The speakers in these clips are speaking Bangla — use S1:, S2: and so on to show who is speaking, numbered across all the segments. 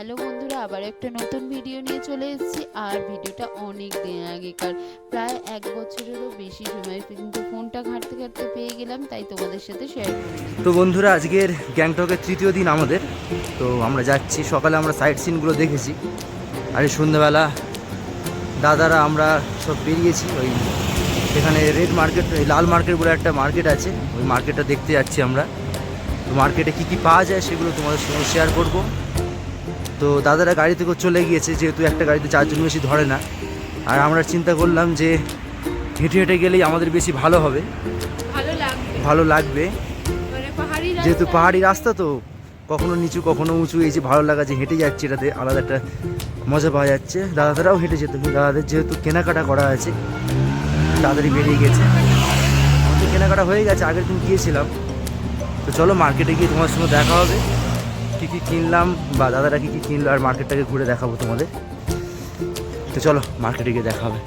S1: হ্যালো বন্ধুরা, আবার একটা নতুন ভিডিও নিয়ে চলে এসেছি। আর ভিডিওটা অনেক দিন আগেকার প্রায় এক বছরেরও বেশি সময় কিন্তু ফোনটা ঘাঁটতে ঘাঁটতে পেয়ে গেলাম, তাই তোমাদের সাথে শেয়ার করে।
S2: তো বন্ধুরা, আজকের গ্যাংটকের তৃতীয় দিন আমাদের। তো আমরা যাচ্ছি, সকালে আমরা সাইট সিনগুলো দেখেছি। আর এই সন্ধ্যাবেলা দাদারা আমরা সব বেরিয়েছি, ওই এখানে রেড মার্কেট ওই লাল মার্কেট বলে একটা মার্কেট আছে, ওই মার্কেটটা দেখতে যাচ্ছি আমরা। তো মার্কেটে কী কী পাওয়া যায় সেগুলো তোমাদের সঙ্গে শেয়ার করব। তো দাদারা গাড়ি থেকে চলে গিয়েছে যেহেতু একটা গাড়িতে চারজন বেশি ধরে না। আর আমরা চিন্তা করলাম যে হেঁটে হেঁটে গেলেই আমাদের বেশি ভালো হবে।
S1: ভালো লাগবে। মানে
S2: যেহেতু পাহাড়ি রাস্তা তো কখনো নিচু কখনো উঁচু এই যে ভালো লাগা যে হেঁটে যাচ্ছে এটাতে আলাদা একটা মজা পাওয়া যাচ্ছে। দাদাদারাও হেঁটে যেত দাদাদের যেহেতু কেনাকাটা করা আছে তাড়াতাড়ি বেরিয়ে গেছে। আমাদের কেনাকাটা হয়ে গেছে আগের দিন গিয়েছিলাম। তো চলো মার্কেটে গিয়ে তোমার সঙ্গে দেখা হবে। কী কী কিনলাম বা দাদারা কী কী কিনলো আর মার্কেটটাকে ঘুরে দেখাবো তোমাদের। তো চলো, মার্কেটে গিয়ে দেখা হবে।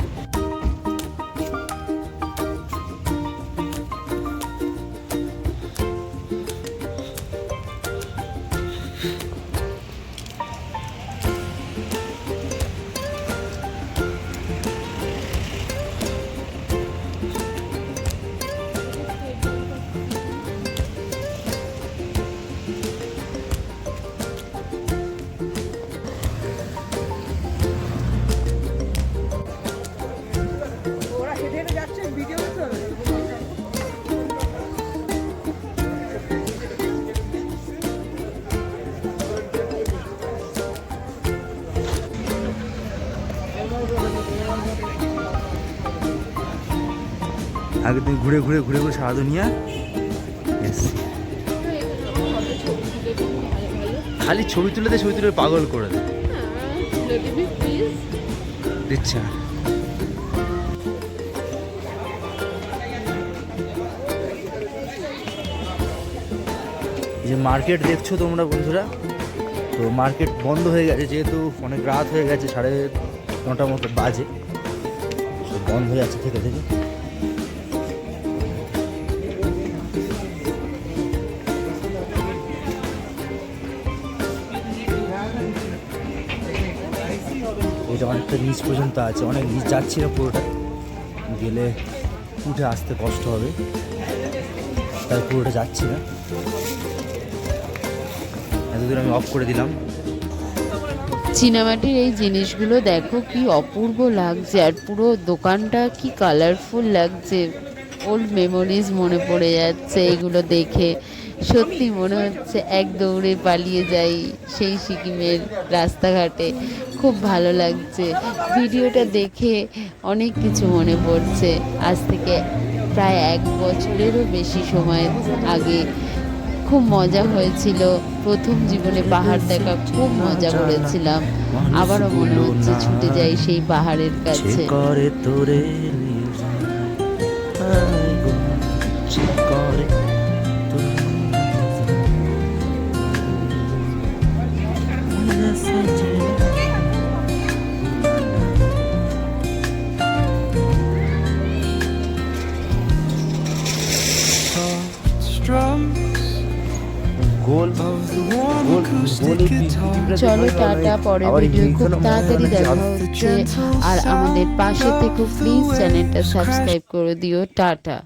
S2: আগের দিন ঘুরে ঘুরে ঘুরে ঘুরে সারা দুনিয়া খালি ছবি তুলে দে ছবি তুলে পাগল করে দে। দিচ্ছে না। যে মার্কেট দেখছ তোমরা বন্ধুরা, তো মার্কেট বন্ধ হয়ে গেছে যেহেতু অনেক রাত হয়ে গেছে, সাড়ে নটা মতো বাজে। বন্ধ হয়ে যাচ্ছে থেকে থেকে। অনেকটা নিচ পর্যন্ত আছে, অনেক নিচ যাচ্ছি না পুরোটা। গেলে উঠে আসতে কষ্ট হবে। তাই পুরোটা যাচ্ছি না। এতদূর আমি অফ করে দিলাম।
S1: চীনামাটির এই জিনিসগুলো দেখো কি অপূর্ব লাগছে, আর পুরো দোকানটা কি কালারফুল লাগছে। ওল্ড মেমোরিজ মনে পড়ে যাচ্ছে এগুলো দেখে। সত্যি মনে হচ্ছে এক দৌড়ে পালিয়ে যাই সেই সিকিমের রাস্তাঘাটে। খুব ভালো লাগছে। ভিডিওটা দেখে অনেক কিছু মনে পড়ছে। আজ থেকে প্রায় এক বছরেরও বেশি সময় আগে খুব মজা হয়েছিল। প্রথম জীবনে পাহাড় দেখা খুব মজা করেছিলাম। আবারও মনে হচ্ছে ছুটে যাই সেই পাহাড়ের কাছে।
S2: গোল গোল গোলে
S1: চলো টাটা পরে ভিডিও খুব তাড়াতাড়ি দেখা হচ্ছে। আর আমাদের পাশে থেকে প্লিজ চ্যানেলটা সাবস্ক্রাইব করে দিও। টাটা।